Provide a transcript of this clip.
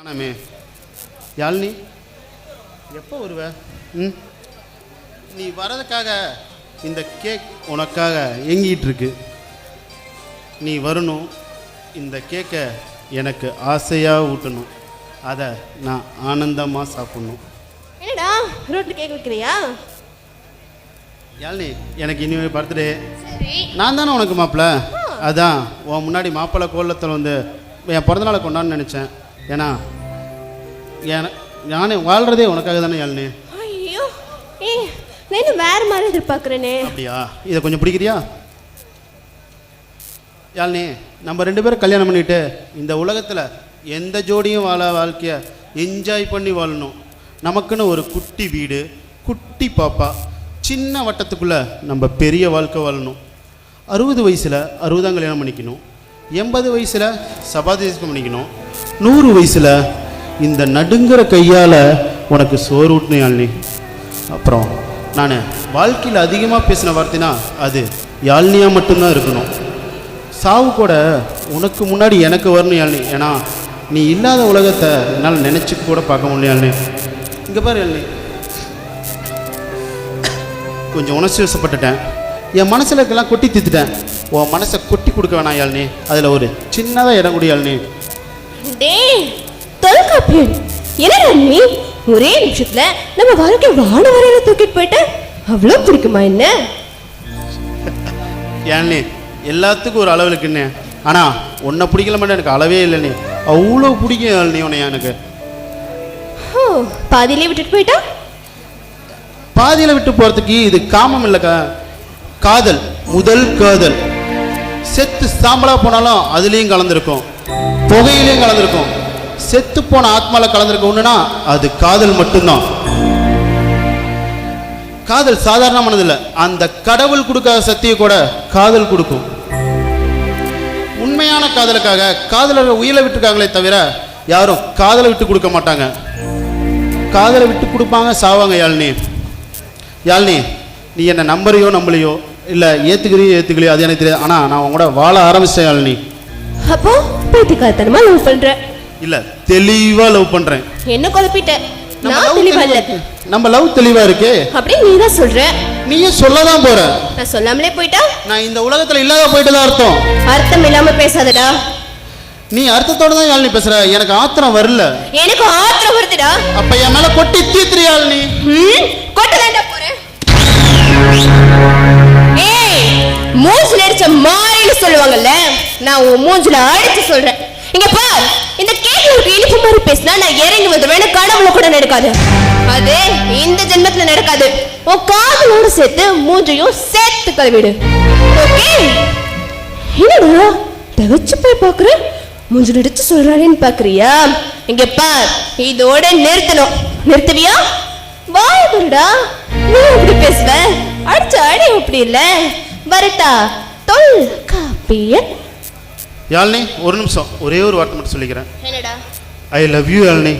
காணாமே யாழ்னி? எப்போ வருவ? ம். நீ வரதுக்காக இந்த கேக் உனக்காக ஏங்கிட்டு இருக்கு நீ வரணும். இந்த கேக்கை எனக்கு ஆசையாக ஊட்டணும். அதை நான் ஆனந்தமாக சாப்பிடணும். என்னடா? ரோட்ல கேக் வைக்கிறியா? யாழ்னி எனக்கு இனிமே பர்த்டே. சரி. நான் தானே உனக்கு மாப்பிள்ள அதான் உன் முன்னாடி மாப்பிள்ளை கோலத்தில் வந்து என் பிறந்தநாளை கொண்டான்னு நினச்சேன். ஏன்னா என நானே வாழ்கிறதே உனக்காக தானே யாழ்னி? ஐயோ ஏ நான் வேற மாதிரி எதிர்பார்க்குறேனே. அப்படியா? இதை கொஞ்சம் பிடிக்கிறியா? யாழ்னி நம்ம ரெண்டு பேரும் கல்யாணம் பண்ணிட்டு இந்த உலகத்தில் எந்த ஜோடியும் வாழ வாழ்க்கைய என்ஜாய் பண்ணி வாழணும். நமக்குன்னு ஒரு குட்டி வீடு குட்டி பாப்பா சின்ன வட்டத்துக்குள்ளே நம்ம பெரிய வாழ்க்கை வாழணும். அறுபது வயசில் அறுபதாம் கல்யாணம் பண்ணிக்கணும். எண்பது வயசில் சபாதேசம் பண்ணிக்கணும். நூறு வயசில் இந்த நடுங்கிற கையால் உனக்கு சோறு ஊட்டினேன் அப்புறம் நான் வாழ்க்கையில் அதிகமாக பேசின வார்த்தைனா அது யாழ்னியாக மட்டும்தான் இருக்கணும். சாவு கூட உனக்கு முன்னாடி எனக்கு வரணும் யாழ்னி. ஏன்னா நீ இல்லாத உலகத்தை என்னால் நினச்சி கூட பார்க்க முடியல யாழ்னி. இங்கே பாரு யாழ்னி. கொஞ்சம் உணர்ச்சி வசப்பட்டுட்டேன். என் மனசில் இருக்கலாம் கொட்டி தீத்துட்டேன். உன் மனசை கொட்டி கொடுக்க வேணாம் யாழ்னி. அதில் ஒரு சின்னதாக இடம் கொடு யாழ்னி. டேய் தொல்காப்பியன் என்னடா நீ? ஒரே நிமிஷத்துல நம்ம வாழ்க்கை வான வரையில தூக்கிட்டு போயிட்ட? அவ்வளோ பிடிக்குமா என்ன? ஏன்னே எல்லாத்துக்கும் ஒரு அளவு இருக்குண்ணே ஆனால் உன்னை பிடிக்கல மட்டும் எனக்கு அளவே இல்லைண்ணே அவ்வளோ பிடிக்கும் நீ உன்னை எனக்கு. ஓ பாதியிலே விட்டுட்டு போயிட்டா? பாதியில் விட்டு போகிறதுக்கு இது காமம் இல்லைக்கா காதல் முதல் காதல். செத்து சாம்பலா போனாலும் அதுலேயும் கலந்துருக்கும். புகையிலையும் கலந்துருக்கும். செத்து போன ஆத்மால கலந்துருக்க ஒன்றுனா அது காதல் மட்டும்தான். காதல் சாதாரணமானதில்லை. அந்த கடவுள் கொடுக்காத சக்தியை கூட காதல் கொடுக்கும். உண்மையான காதலுக்காக காதலர் உயிரை விட்டுருக்காங்களே தவிர யாரும் காதலை விட்டு கொடுக்க மாட்டாங்க. காதலை விட்டு கொடுப்பாங்க சாவாங்க யாழ்னி. யாழ்னி நீ என்னை நம்புறியோ நம்பலையோ? இல்லை ஏற்றுக்கிறியோ ஏற்றுக்கலையோ அது எனக்கு தெரியாது. ஆனால் நான் உங்களோட கூட வாழ ஆரம்பிச்சேன் யாழ்னி. அப்போ பைத்தியக்காரத்தனமா லவ் பண்ற? இல்லை தெளிவாக லவ் பண்ணுறேன் என்ன குழப்பிட்ட? நான் தெளிவா இல்ல. தெளிவா- நம்ம லவ் தெளிவாக இருக்கே. அப்படி நீ தான் சொல்ற. நீயே சொல்ல தான் போற. நான் சொல்லாமலே போயிட்டா? நான் இந்த உலகத்தில் இல்லாத போயிட்டு தான் அர்த்தம். அர்த்தம் இல்லாம பேசாதடா. நீ அர்த்தத்தோட தான் யாழ்னி பேசுற. எனக்கு ஆத்திரம் வரல. எனக்கு ஆத்திரம் வருதுடா. அப்ப என் மேல கொட்டி தீத்துரு யாழ்னி ம்? கொட்டதாண்டா போறேன். நான் உன் மூஞ்சில அடிச்சு சொல்றேன். இங்க பார் இந்த கேக்ல ஒரு இனிப்பு மாதிரி பேசினா நான் இறங்கி வந்துடுவேன். கடவுள கூட நடக்காது. அது இந்த ஜென்மத்துல நடக்காது. உன் காதலோட சேர்த்து மூஞ்சையும் சேர்த்து கழுவிடு. ஓகே? என்னடா தவிச்சு போய் பாக்குற? மூஞ்சில நடிச்சு சொல்றானேன்னு பாக்குறியா? இங்க பார் இதோட நிறுத்தணும். நிறுத்துவியா? வாய் வருடா நீ எப்படி பேசுவ? அடிச்ச அடி அப்படி இல்ல. வரட்டா. தொல். காப்பியன் யாழ்னி ஒரு நிமிஷம் ஒரே ஒரு வார்த்தை மட்டும் சொல்லிக்கிறேன். I love you Yazhni.